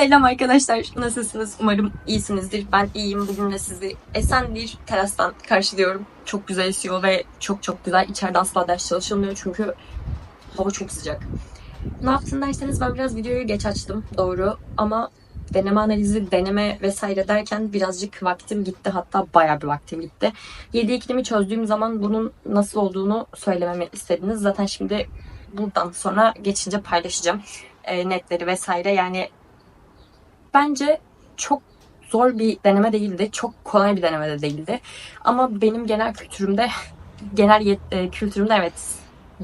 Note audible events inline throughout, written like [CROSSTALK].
Selam arkadaşlar. Nasılsınız? Umarım iyisinizdir. Ben iyiyim. Bugün de sizi esen bir terastan karşılıyorum. Çok güzel esiyor ve çok çok güzel. İçeride asla ders çalışılmıyor çünkü hava çok sıcak. Ne yaptın derseniz ben biraz videoyu geç açtım. Doğru. Ama deneme analizi, deneme vesaire derken birazcık vaktim gitti. Hatta bayağı bir vaktim gitti. 7 iklimi çözdüğüm zaman bunun nasıl olduğunu söylememi istediniz. Zaten şimdi buradan sonra geçince paylaşacağım e, netleri vesaire. Yani bence çok zor bir deneme değildi. Çok kolay bir deneme de değildi. Ama benim genel kültürümde genel yet- e, kültürümde evet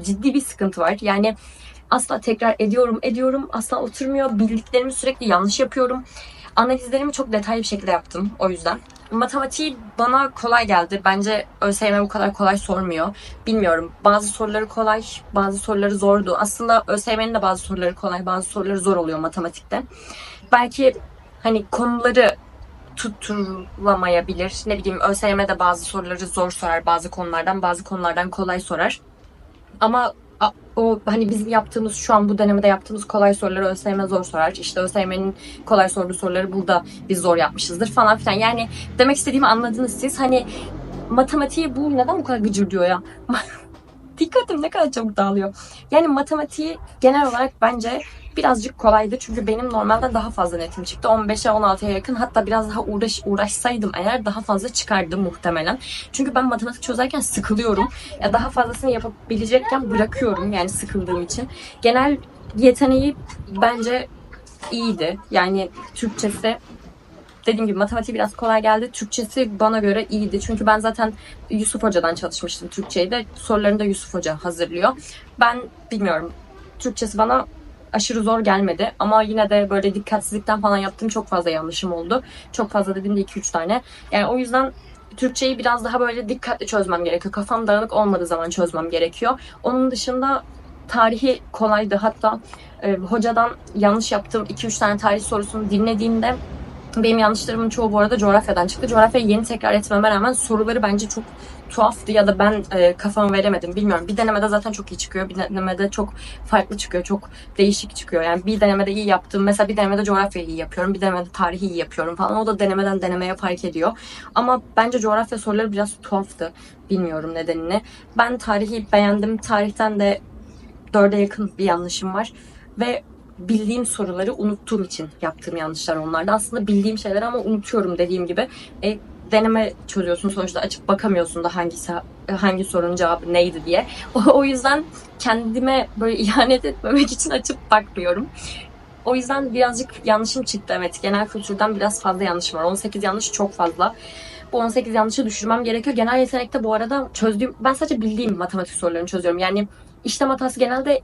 ciddi bir sıkıntı var. Yani asla tekrar ediyorum ediyorum. Asla oturmuyor. Bildiklerimi sürekli yanlış yapıyorum. Analizlerimi çok detaylı bir şekilde yaptım o yüzden. Matematiği bana kolay geldi. Bence ÖSYM bu kadar kolay sormuyor. Bilmiyorum. Bazı soruları kolay, bazı soruları zordu. Aslında ÖSYM'nin de bazı soruları kolay, bazı soruları zor oluyor matematikte. Belki hani konuları tutturulamayabilir. Ne bileyim ÖSYM de bazı soruları zor sorar bazı konulardan, bazı konulardan kolay sorar. Ama o hani bizim yaptığımız şu an bu denemede yaptığımız kolay soruları ÖSYM zor sorar. İşte ÖSYM'nin kolay sorduğu soruları burada biz zor yapmışızdır falan filan. Yani demek istediğimi anladınız siz. Hani matematiği bu neden bu kadar gıcır diyor ya? [LAUGHS] Dikkatim ne kadar çabuk dağılıyor. Yani matematiği genel olarak bence birazcık kolaydı. Çünkü benim normalden daha fazla netim çıktı. 15'e 16'ya yakın hatta biraz daha uğraş, uğraşsaydım eğer daha fazla çıkardı muhtemelen. Çünkü ben matematik çözerken sıkılıyorum. Ya daha fazlasını yapabilecekken bırakıyorum yani sıkıldığım için. Genel yeteneği bence iyiydi. Yani Türkçesi dediğim gibi matematiği biraz kolay geldi. Türkçesi bana göre iyiydi. Çünkü ben zaten Yusuf Hoca'dan çalışmıştım Türkçeyi de. Sorularını da Yusuf Hoca hazırlıyor. Ben bilmiyorum. Türkçesi bana aşırı zor gelmedi. Ama yine de böyle dikkatsizlikten falan yaptığım çok fazla yanlışım oldu. Çok fazla dediğimde 2-3 tane. Yani o yüzden Türkçeyi biraz daha böyle dikkatli çözmem gerekiyor. Kafam dağınık olmadığı zaman çözmem gerekiyor. Onun dışında tarihi kolaydı. Hatta e, hocadan yanlış yaptığım 2-3 tane tarih sorusunu dinlediğimde benim yanlışlarımın çoğu bu arada coğrafyadan çıktı. Coğrafyayı yeni tekrar etmeme rağmen soruları bence çok tuhaftı ya da ben e, kafamı veremedim bilmiyorum. Bir denemede zaten çok iyi çıkıyor. Bir denemede çok farklı çıkıyor. Çok değişik çıkıyor. Yani bir denemede iyi yaptığım mesela bir denemede coğrafyayı iyi yapıyorum. Bir denemede tarihi iyi yapıyorum falan. O da denemeden denemeye fark ediyor. Ama bence coğrafya soruları biraz tuhaftı. Bilmiyorum nedenini. Ben tarihi beğendim. Tarihten de dörde yakın bir yanlışım var. Ve bildiğim soruları unuttuğum için yaptığım yanlışlar onlarda. Aslında bildiğim şeyler ama unutuyorum dediğim gibi. E, deneme çözüyorsun sonuçta açıp bakamıyorsun da hangisi hangi sorunun cevabı neydi diye. O, o yüzden kendime böyle [LAUGHS] ihanet etmemek için açıp bakmıyorum. O yüzden birazcık yanlışım çıktı evet. Genel kültürden biraz fazla yanlışım var. 18 yanlış çok fazla. Bu 18 yanlışı düşürmem gerekiyor. Genel yetenekte bu arada çözdüğüm, ben sadece bildiğim matematik sorularını çözüyorum. Yani işlem hatası genelde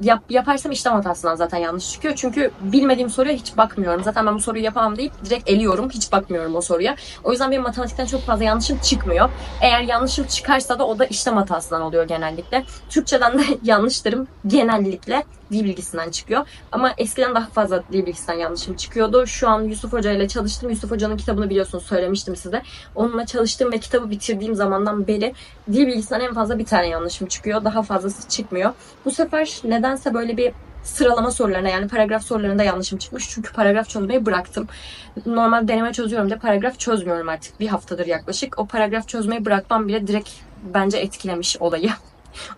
yap, yaparsam işlem hatasından zaten yanlış çıkıyor. Çünkü bilmediğim soruya hiç bakmıyorum. Zaten ben bu soruyu yapamam deyip direkt eliyorum. Hiç bakmıyorum o soruya. O yüzden benim matematikten çok fazla yanlışım çıkmıyor. Eğer yanlışım çıkarsa da o da işlem hatasından oluyor genellikle. Türkçeden de [LAUGHS] yanlışlarım genellikle dil bilgisinden çıkıyor. Ama eskiden daha fazla dil bilgisinden yanlışım çıkıyordu. Şu an Yusuf Hoca ile çalıştım. Yusuf Hoca'nın kitabını biliyorsunuz söylemiştim size. Onunla çalıştım ve kitabı bitirdiğim zamandan beri dil bilgisinden en fazla bir tane yanlışım çıkıyor. Daha fazlası çıkmıyor. Bu sefer nedense böyle bir sıralama sorularına yani paragraf sorularında yanlışım çıkmış. Çünkü paragraf çözmeyi bıraktım. Normal deneme çözüyorum da paragraf çözmüyorum artık. Bir haftadır yaklaşık. O paragraf çözmeyi bırakmam bile direkt bence etkilemiş olayı.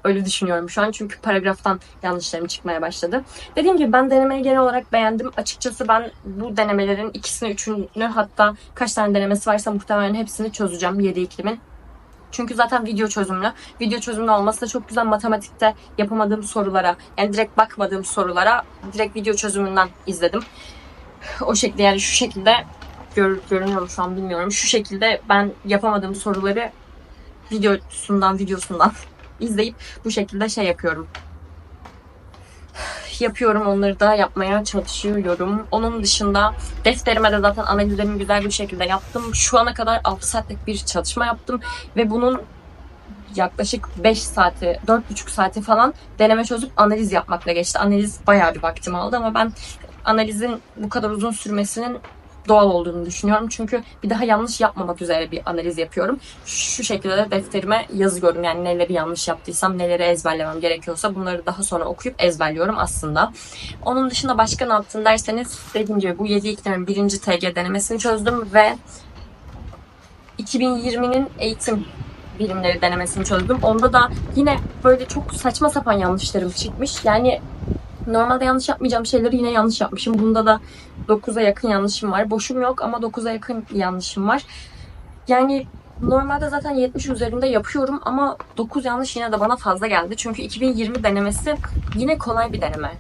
Öyle düşünüyorum şu an çünkü paragraftan yanlışlarım çıkmaya başladı. Dediğim gibi ben denemeyi genel olarak beğendim. Açıkçası ben bu denemelerin ikisini, üçünü hatta kaç tane denemesi varsa muhtemelen hepsini çözeceğim 7 iklimin. Çünkü zaten video çözümlü. Video çözümlü olması da çok güzel matematikte yapamadığım sorulara, yani direkt bakmadığım sorulara direkt video çözümünden izledim. [SIGHS] O şekilde yani şu şekilde gör, görünüyor mu şu an bilmiyorum. Şu şekilde ben yapamadığım soruları videosundan videosundan [LAUGHS] izleyip bu şekilde şey yapıyorum. Yapıyorum onları da yapmaya çalışıyorum. Onun dışında defterime de zaten analizlerimi güzel bir şekilde yaptım. Şu ana kadar 6 saatlik bir çalışma yaptım ve bunun yaklaşık 5 saati, 4,5 saati falan deneme çözüp analiz yapmakla geçti. Analiz bayağı bir vaktimi aldı ama ben analizin bu kadar uzun sürmesinin doğal olduğunu düşünüyorum. Çünkü bir daha yanlış yapmamak üzere bir analiz yapıyorum. Şu şekilde de defterime yazıyorum. Yani neleri yanlış yaptıysam, neleri ezberlemem gerekiyorsa bunları daha sonra okuyup ezberliyorum aslında. Onun dışında başka ne yaptın derseniz dediğim gibi bu 7 iklimin birinci TG denemesini çözdüm ve 2020'nin eğitim bilimleri denemesini çözdüm. Onda da yine böyle çok saçma sapan yanlışlarım çıkmış. Yani normalde yanlış yapmayacağım şeyleri yine yanlış yapmışım. Bunda da 9'a yakın yanlışım var. Boşum yok ama 9'a yakın yanlışım var. Yani normalde zaten 70 üzerinde yapıyorum ama 9 yanlış yine de bana fazla geldi. Çünkü 2020 denemesi yine kolay bir deneme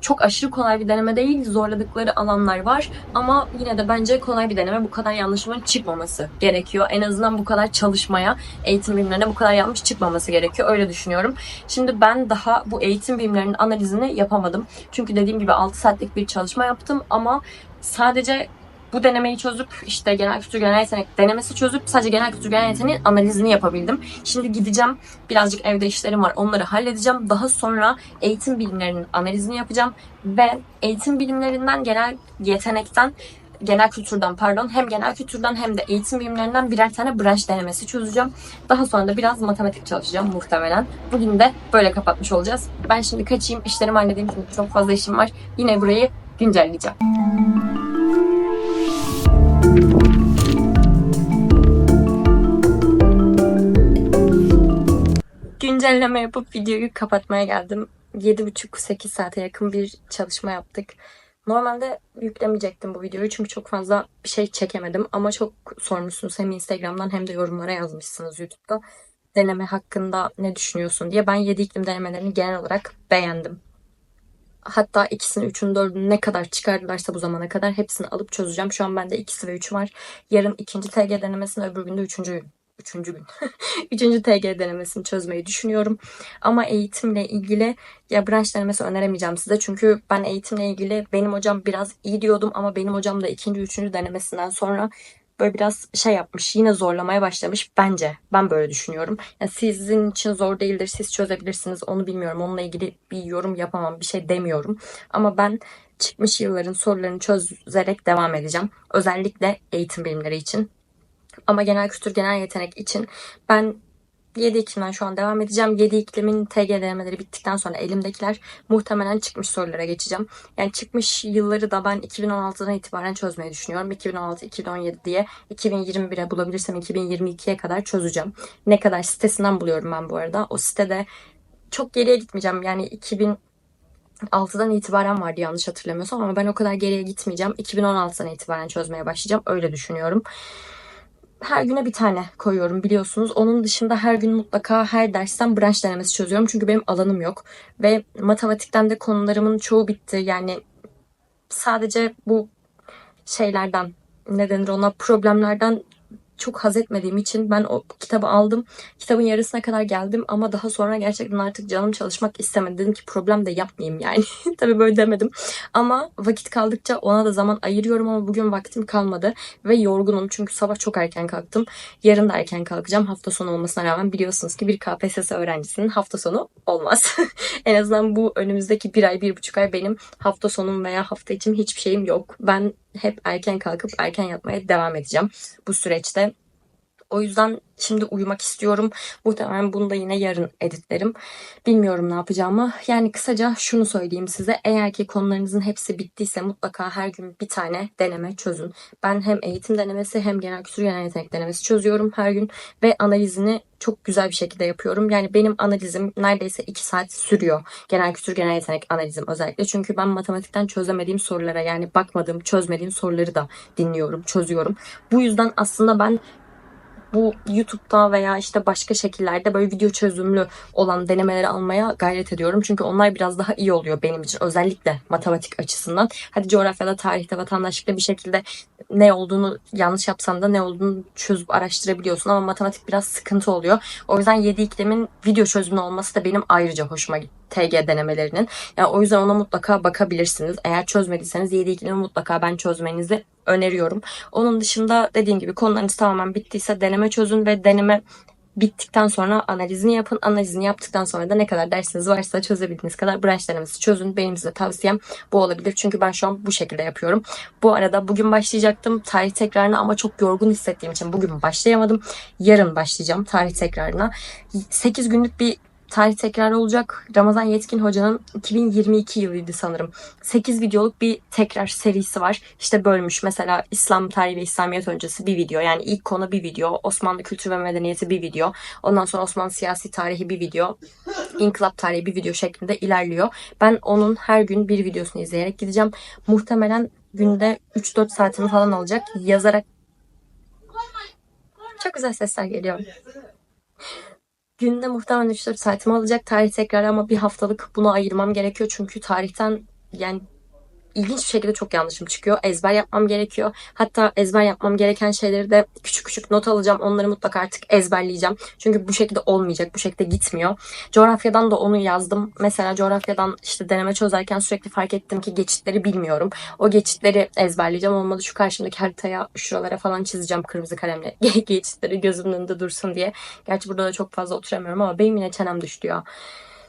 çok aşırı kolay bir deneme değil. Zorladıkları alanlar var. Ama yine de bence kolay bir deneme. Bu kadar yanlışımın çıkmaması gerekiyor. En azından bu kadar çalışmaya, eğitim bilimlerine bu kadar yanlış çıkmaması gerekiyor. Öyle düşünüyorum. Şimdi ben daha bu eğitim bilimlerinin analizini yapamadım. Çünkü dediğim gibi 6 saatlik bir çalışma yaptım ama sadece bu denemeyi çözüp işte genel kültür genel yetenek denemesi çözüp sadece genel kültür genel yeteneğin analizini yapabildim. Şimdi gideceğim birazcık evde işlerim var onları halledeceğim. Daha sonra eğitim bilimlerinin analizini yapacağım ve eğitim bilimlerinden genel yetenekten genel kültürden pardon hem genel kültürden hem de eğitim bilimlerinden birer tane branş denemesi çözeceğim. Daha sonra da biraz matematik çalışacağım muhtemelen. Bugün de böyle kapatmış olacağız. Ben şimdi kaçayım işlerimi halledeyim çünkü çok fazla işim var. Yine burayı güncelleyeceğim. Güncelleme yapıp videoyu kapatmaya geldim. 7,5-8 saate yakın bir çalışma yaptık. Normalde yüklemeyecektim bu videoyu çünkü çok fazla bir şey çekemedim ama çok sormuşsunuz hem Instagram'dan hem de yorumlara yazmışsınız YouTube'da. Deneme hakkında ne düşünüyorsun diye. Ben 7 iklim denemelerini genel olarak beğendim. Hatta ikisini, üçünü, dördünü ne kadar çıkardılarsa bu zamana kadar hepsini alıp çözeceğim. Şu an bende ikisi ve üç var. Yarın ikinci TG denemesini, öbür günde üçüncü üçüncü gün. [LAUGHS] üçüncü TG denemesini çözmeyi düşünüyorum. Ama eğitimle ilgili ya branş denemesi öneremeyeceğim size. Çünkü ben eğitimle ilgili benim hocam biraz iyi diyordum ama benim hocam da ikinci, üçüncü denemesinden sonra böyle biraz şey yapmış. Yine zorlamaya başlamış bence. Ben böyle düşünüyorum. Yani sizin için zor değildir. Siz çözebilirsiniz. Onu bilmiyorum. Onunla ilgili bir yorum yapamam. Bir şey demiyorum. Ama ben çıkmış yılların sorularını çözerek devam edeceğim. Özellikle eğitim bilimleri için. Ama genel kültür, genel yetenek için ben 7 iklimden şu an devam edeceğim. 7 iklimin TG denemeleri bittikten sonra elimdekiler muhtemelen çıkmış sorulara geçeceğim. Yani çıkmış yılları da ben 2016'dan itibaren çözmeyi düşünüyorum. 2016, 2017 diye 2021'e bulabilirsem 2022'ye kadar çözeceğim. Ne kadar sitesinden buluyorum ben bu arada. O sitede çok geriye gitmeyeceğim. Yani 2000 6'dan itibaren vardı yanlış hatırlamıyorsam ama ben o kadar geriye gitmeyeceğim. 2016'dan itibaren çözmeye başlayacağım. Öyle düşünüyorum her güne bir tane koyuyorum biliyorsunuz. Onun dışında her gün mutlaka her dersten branş denemesi çözüyorum. Çünkü benim alanım yok. Ve matematikten de konularımın çoğu bitti. Yani sadece bu şeylerden ne denir ona problemlerden çok haz etmediğim için ben o kitabı aldım. Kitabın yarısına kadar geldim ama daha sonra gerçekten artık canım çalışmak istemedi. Dedim ki problem de yapmayayım yani. [LAUGHS] Tabii böyle demedim. Ama vakit kaldıkça ona da zaman ayırıyorum ama bugün vaktim kalmadı ve yorgunum çünkü sabah çok erken kalktım. Yarın da erken kalkacağım. Hafta sonu olmasına rağmen biliyorsunuz ki bir KPSS öğrencisinin hafta sonu olmaz. [LAUGHS] en azından bu önümüzdeki bir ay, bir buçuk ay benim hafta sonum veya hafta içim hiçbir şeyim yok. Ben hep erken kalkıp erken yatmaya devam edeceğim bu süreçte. O yüzden şimdi uyumak istiyorum. Muhtemelen bunu da yine yarın editlerim. Bilmiyorum ne yapacağımı. Yani kısaca şunu söyleyeyim size. Eğer ki konularınızın hepsi bittiyse mutlaka her gün bir tane deneme çözün. Ben hem eğitim denemesi hem genel kültür genel yetenek denemesi çözüyorum her gün. Ve analizini çok güzel bir şekilde yapıyorum. Yani benim analizim neredeyse 2 saat sürüyor. Genel kültür genel yetenek analizim özellikle. Çünkü ben matematikten çözemediğim sorulara yani bakmadığım, çözmediğim soruları da dinliyorum, çözüyorum. Bu yüzden aslında ben bu YouTube'da veya işte başka şekillerde böyle video çözümlü olan denemeleri almaya gayret ediyorum. Çünkü onlar biraz daha iyi oluyor benim için. Özellikle matematik açısından. Hadi coğrafyada, tarihte, vatandaşlıkta bir şekilde ne olduğunu yanlış yapsan da ne olduğunu çözüp araştırabiliyorsun. Ama matematik biraz sıkıntı oluyor. O yüzden 7 iklimin video çözümlü olması da benim ayrıca hoşuma gitti. TG denemelerinin. Yani o yüzden ona mutlaka bakabilirsiniz. Eğer çözmediyseniz 7 ikilimi mutlaka ben çözmenizi öneriyorum. Onun dışında dediğim gibi konularınız tamamen bittiyse deneme çözün ve deneme Bittikten sonra analizini yapın. Analizini yaptıktan sonra da ne kadar dersiniz varsa çözebildiğiniz kadar branş denemesi çözün. Benim size tavsiyem bu olabilir. Çünkü ben şu an bu şekilde yapıyorum. Bu arada bugün başlayacaktım tarih tekrarına ama çok yorgun hissettiğim için bugün başlayamadım. Yarın başlayacağım tarih tekrarına. 8 günlük bir tarih tekrarı olacak. Ramazan Yetkin Hoca'nın 2022 yılıydı sanırım. 8 videoluk bir tekrar serisi var. İşte bölmüş. Mesela İslam tarihi ve İslamiyet öncesi bir video. Yani ilk konu bir video. Osmanlı kültür ve medeniyeti bir video. Ondan sonra Osmanlı siyasi tarihi bir video. İnkılap tarihi bir video şeklinde ilerliyor. Ben onun her gün bir videosunu izleyerek gideceğim. Muhtemelen günde 3-4 saatimi falan alacak. Yazarak çok güzel sesler geliyor. Günde muhtemelen 3-4 saatimi alacak tarih tekrarı ama bir haftalık buna ayırmam gerekiyor. Çünkü tarihten yani ilginç bir şekilde çok yanlışım çıkıyor. Ezber yapmam gerekiyor. Hatta ezber yapmam gereken şeyleri de küçük küçük not alacağım. Onları mutlaka artık ezberleyeceğim. Çünkü bu şekilde olmayacak. Bu şekilde gitmiyor. Coğrafyadan da onu yazdım. Mesela coğrafyadan işte deneme çözerken sürekli fark ettim ki geçitleri bilmiyorum. O geçitleri ezberleyeceğim. Olmadı şu karşımdaki haritaya şuralara falan çizeceğim kırmızı kalemle. [LAUGHS] geçitleri gözümün önünde dursun diye. Gerçi burada da çok fazla oturamıyorum ama benim yine çenem düştü ya.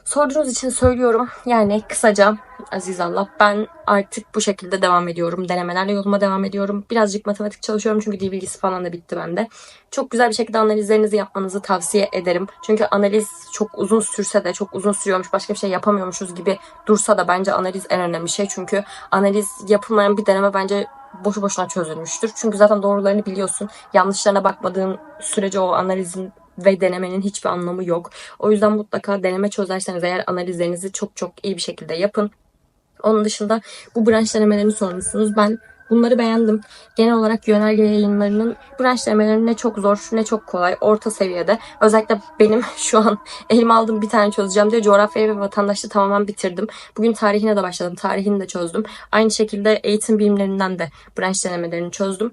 Sorduğunuz için söylüyorum. Yani kısaca Aziz Allah ben artık bu şekilde devam ediyorum. Denemelerle yoluma devam ediyorum. Birazcık matematik çalışıyorum çünkü dil bilgisi falan da bitti bende. Çok güzel bir şekilde analizlerinizi yapmanızı tavsiye ederim. Çünkü analiz çok uzun sürse de çok uzun sürüyormuş başka bir şey yapamıyormuşuz gibi dursa da bence analiz en önemli şey. Çünkü analiz yapılmayan bir deneme bence boşu boşuna çözülmüştür. Çünkü zaten doğrularını biliyorsun. Yanlışlarına bakmadığın sürece o analizin ve denemenin hiçbir anlamı yok. O yüzden mutlaka deneme çözerseniz eğer analizlerinizi çok çok iyi bir şekilde yapın. Onun dışında bu branş denemelerini sormuşsunuz. Ben bunları beğendim. Genel olarak yönerge yayınlarının branş denemeleri ne çok zor ne çok kolay. Orta seviyede. Özellikle benim [LAUGHS] şu an elime aldığım bir tane çözeceğim diye coğrafyayı ve vatandaşlığı tamamen bitirdim. Bugün tarihine de başladım. Tarihini de çözdüm. Aynı şekilde eğitim bilimlerinden de branş denemelerini çözdüm.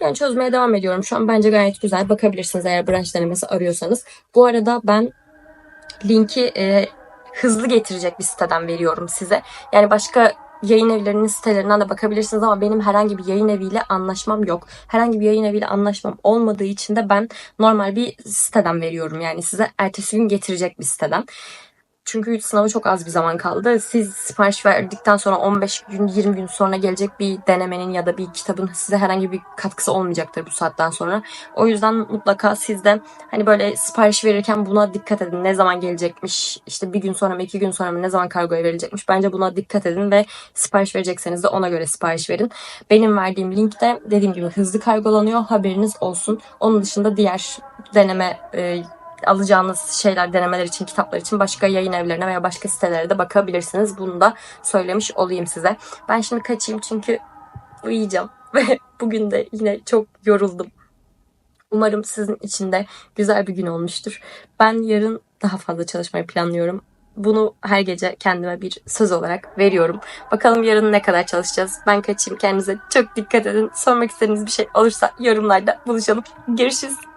Yani çözmeye devam ediyorum. Şu an bence gayet güzel. Bakabilirsiniz eğer branş denemesi arıyorsanız. Bu arada ben linki e, hızlı getirecek bir siteden veriyorum size. Yani başka yayın evlerinin sitelerinden de bakabilirsiniz ama benim herhangi bir yayın eviyle anlaşmam yok. Herhangi bir yayın eviyle anlaşmam olmadığı için de ben normal bir siteden veriyorum. Yani size ertesi gün getirecek bir siteden. Çünkü sınava çok az bir zaman kaldı. Siz sipariş verdikten sonra 15 gün 20 gün sonra gelecek bir denemenin ya da bir kitabın size herhangi bir katkısı olmayacaktır bu saatten sonra. O yüzden mutlaka siz de hani böyle sipariş verirken buna dikkat edin. Ne zaman gelecekmiş? işte bir gün sonra mı iki gün sonra mı ne zaman kargoya verilecekmiş? Bence buna dikkat edin ve sipariş verecekseniz de ona göre sipariş verin. Benim verdiğim linkte dediğim gibi hızlı kargolanıyor. Haberiniz olsun. Onun dışında diğer deneme e, alacağınız şeyler, denemeler için, kitaplar için başka yayın evlerine veya başka sitelere de bakabilirsiniz. Bunu da söylemiş olayım size. Ben şimdi kaçayım çünkü uyuyacağım [LAUGHS] ve bugün de yine çok yoruldum. Umarım sizin için de güzel bir gün olmuştur. Ben yarın daha fazla çalışmayı planlıyorum. Bunu her gece kendime bir söz olarak veriyorum. Bakalım yarın ne kadar çalışacağız. Ben kaçayım. Kendinize çok dikkat edin. Sormak istediğiniz bir şey olursa yorumlarda buluşalım. Görüşürüz.